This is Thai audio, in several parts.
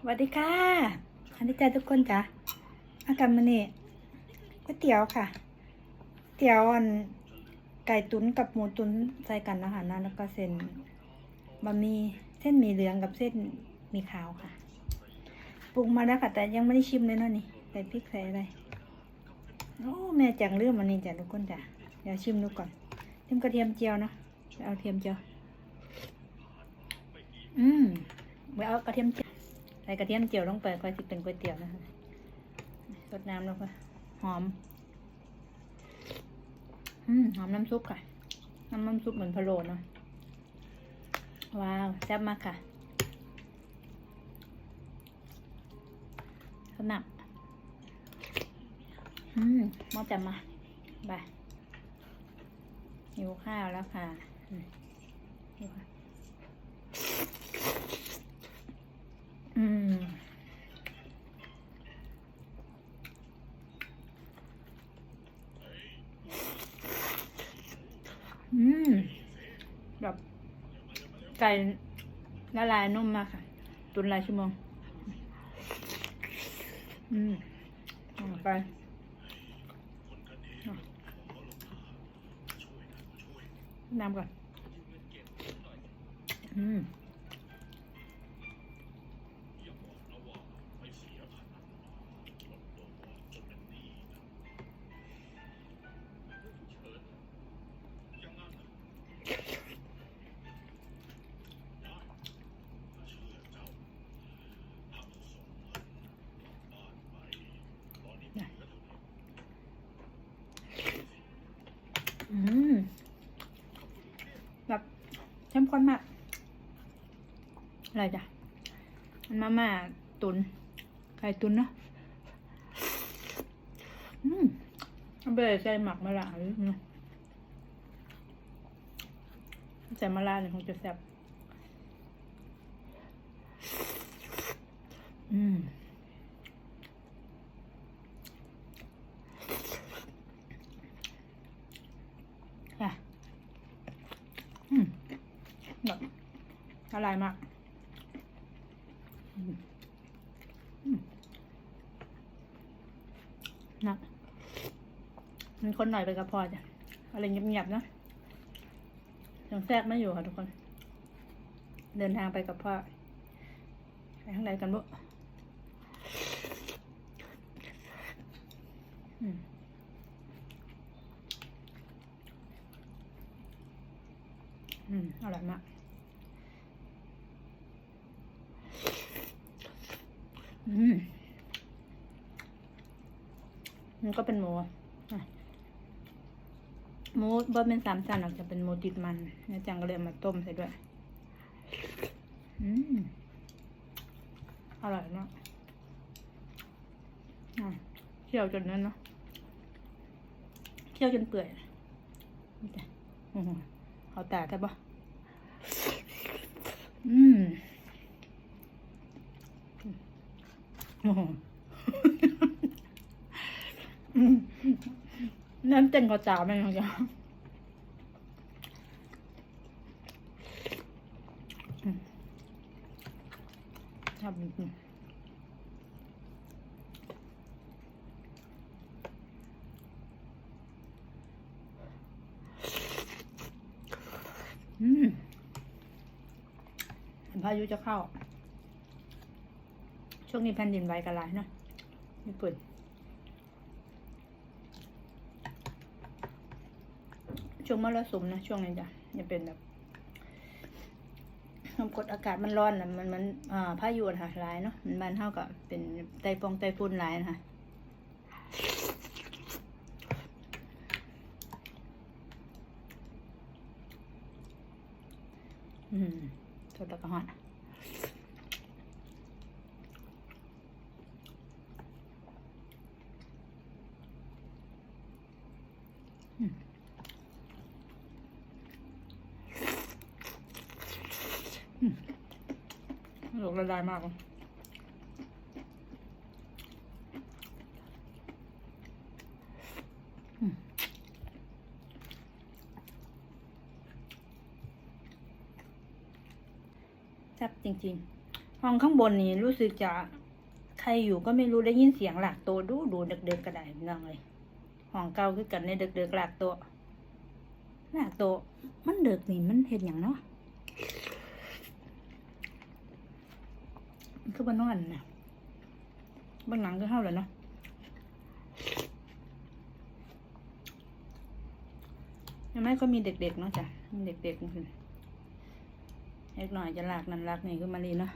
สวัสดีค่ะอันนี้จ้าทุกคนจ้ะอาการมันนี่ก๋วยเตี๋ยวค่ะ เตี๋ยวอันไก่ตุ๋นกับหมูตุ๋นใส่กันนะคะนะแล้วก็เส้นบะหมี่เส้นหมี่เหลืองกับเส้นหมี่ขาวค่ะ ปรุงมาแล้วค่ะ แต่ยังไม่ได้ชิมเลยเนาะนี่ใส่พริกใส่อะไร โอ้แม่จังเรื่องมันนี่จ้ะทุกคนจ้ะเดี๋ยวชิมดูก่อนชิมกระเทียมเจียวนะเอาเทียมเจียว อืมไว้เอากระเทียมเจียว ส่กระเทียมเจียวลงไปก็จะเป็นก๋วยเตี๋ยวนะคะรดน้ำลงไปหอม อืมหอมน้ำซุปค่ะ น้ำน้ำซุปเหมือนพะโล้เนาะว้าวแซ่บมากค่ะสนับอืมมอจะมาไปหิวข้าวแล้วค่ะ อืมอืม แบบไก่ละลายนุ่มมากค่ะ ตุนหลายชั่วโมง อืมไปน้ำก่อน อืม ข้นมากอะไรจ้ะมันมาม่าตุนไก่ตุนเนะอืมเอาไปใส่หมักมะระหรือเนาะใส่มะระเนี่ยคงจะแซ่บอืม ค่ะ อืมแบบ ละลายมากนะมันคนหน่อยไปกับพอจ้ะอะไรเงียบๆเนอะยังแทรกไม่อยู่ค่ะทุกคน เดินทางไปกับพ่อไปข้างในกันบุอืมอืม อร่อยมาก อืมมันก็เป็นหมูอะหมูบ่เป็นสามชั้นหรอกจะเป็นหมูติดมันนะจังก็เลยมาต้มใส่ด้วย อืมอร่อยมากอะเคี่ยวจนนั้นเนาะเคี่ยวจนเปื่อยอือเอาแต่ได้ปะอืมโอ้โหอืม นั่นเต็มข้าวจ๋าไหมคะจ๊ะอืมชอบจริงๆอืมพายุจะเข้า ช่วงนี้แผ่นดินไหวกันหลายเนอะญี่ปุ่นช่วงมรสุมนะช่วงนี้จ้ะจะเป็นแบบความกดอากาศมันร้อนนะมันมันอ่าพายุนะค่ะหลายเนาะมันบานเท่ากับเป็นไต้ฟงไตฝุ่นหลายนะคะอืมสดแล้วก็หอน หลกละลายมากเลยแซ่บจริงห้องข้างบนนี่รู้สึกจะ ใครอยู่ก็ไม่รู้ได้ยินเสียงหลักโตดูดูเด็กๆก็ได้พี่น้องเลย ห้องเก่าคือกันในเด็กๆหลักโตหลักโตมันเด็กนี่มันเห็นอย่างเนาะมันคือบนนอนนะบนหลังก็เท่าเลยเนาะยังไม่ก็มีเด็กๆเนาะจ้ะเด็กๆมันคือเล็กหน่อยจะหลากนั่นหลากนี่คือมารีเนาะ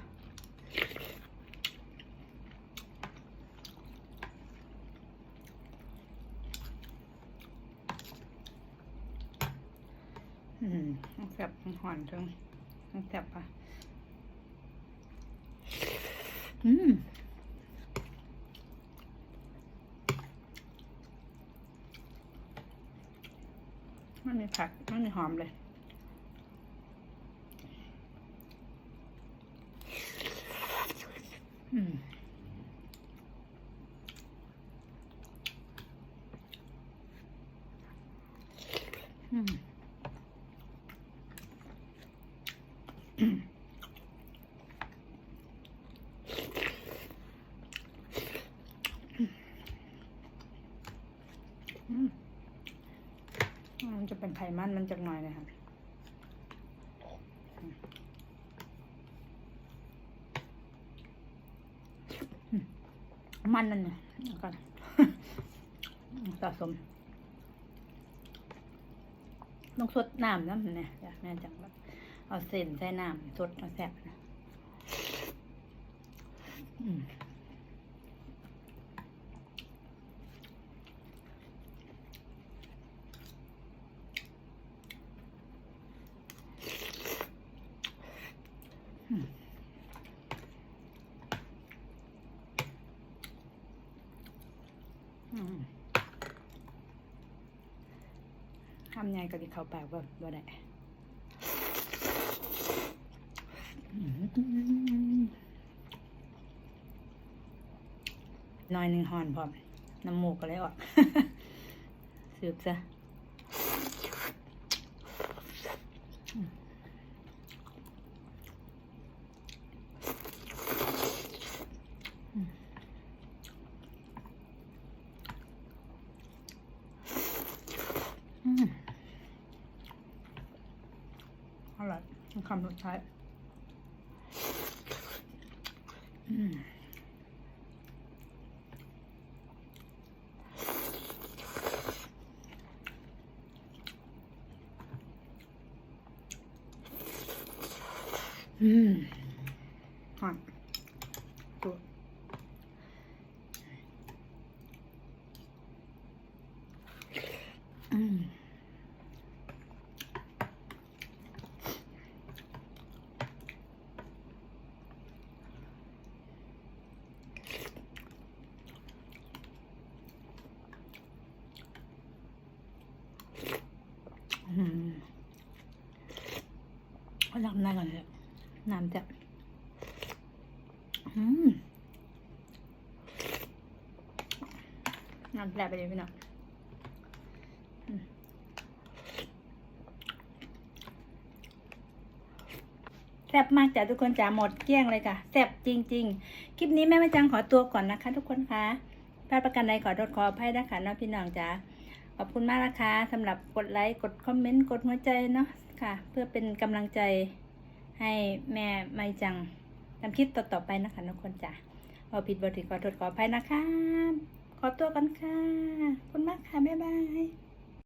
อืมต้องแซ่บต้องหอนจังต้องแซ่บปะอืมมันมีผัก มันมีหอมเลยอืม อืม อืมมันจะ เป็นไขมันมันจากหน่อยเลยค่ะมันนั่นเนี่ยก่อนสะสมต้องสดน้ำน้ำเนี่ยอยากแม่จังแบบเอาเส้นใส่น้ำสดเอาแซ่บนะอืม อืม ทำไงก็ดิเขาปากว่าบ่ได้น้อยหนึ่งหอนพร้อมน้ำมูกก็เลยออกสืบซะอืมอร่อย คำสุดท้ายอืมอืมหอนดูอืมอืมเอาลำหน้าก่อนเลยน้ำจะน้ำแปลไปเลยพี่น้องแซ่บมากจ้ะทุกคนจ๋าหมดเกลี้ยงเลยค่ะแซ่บจริง ๆ คลิปนี้แม่แม่จังขอตัวก่อนนะคะ ทุกคนคะพลาดประกันใดขอโทษขออภัยนะคะน้องพี่น้องจ๋าขอบคุณมากนะคะสำหรับกดไลค์กดคอมเมนต์กดหัวใจเนาะค่ะ เพื่อเป็นกำลังใจ ให้แม่ไม่จังนำคิดต่อๆไปนะคะทุกคนจ้ะพอผิดบทถือขอโทษขออภัยนะคะ ขอตัวกันค่ะ คุณมากค่ะ บ๊ายบาย